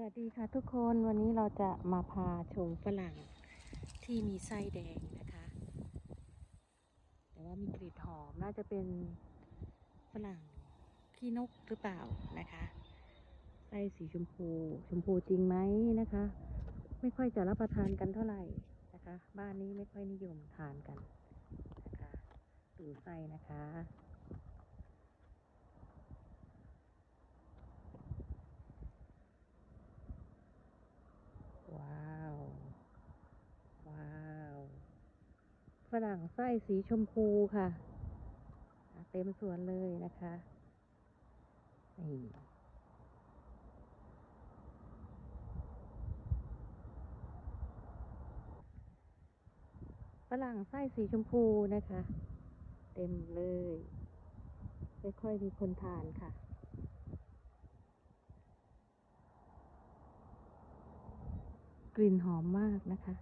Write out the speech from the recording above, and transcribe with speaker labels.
Speaker 1: สวัสดีค่ะทุกคนวันนี้เราจะมาพาชมฝรั่งที่มีไส้แดงนะคะ แต่ว่ามีกลิ่นหอมน่าจะเป็นฝรั่งขี้นกหรือเปล่านะคะไส้สีชมพู ชมพูจริงไหมนะคะ ไม่ค่อยจะรับประทานกันเท่าไหร่นะคะ บ้านนี้ไม่ค่อยนิยมทานกันนะคะดูไส้นะคะ ว้าว ว้าว ฝรั่งไส้สีชมพูค่ะ เต็มสวนเลยนะคะนี่ฝรั่งไส้สีชมพูนะคะ เต็มเลย ไม่ค่อยมีคนทานค่ะกลิ่นหอมมากนะคะ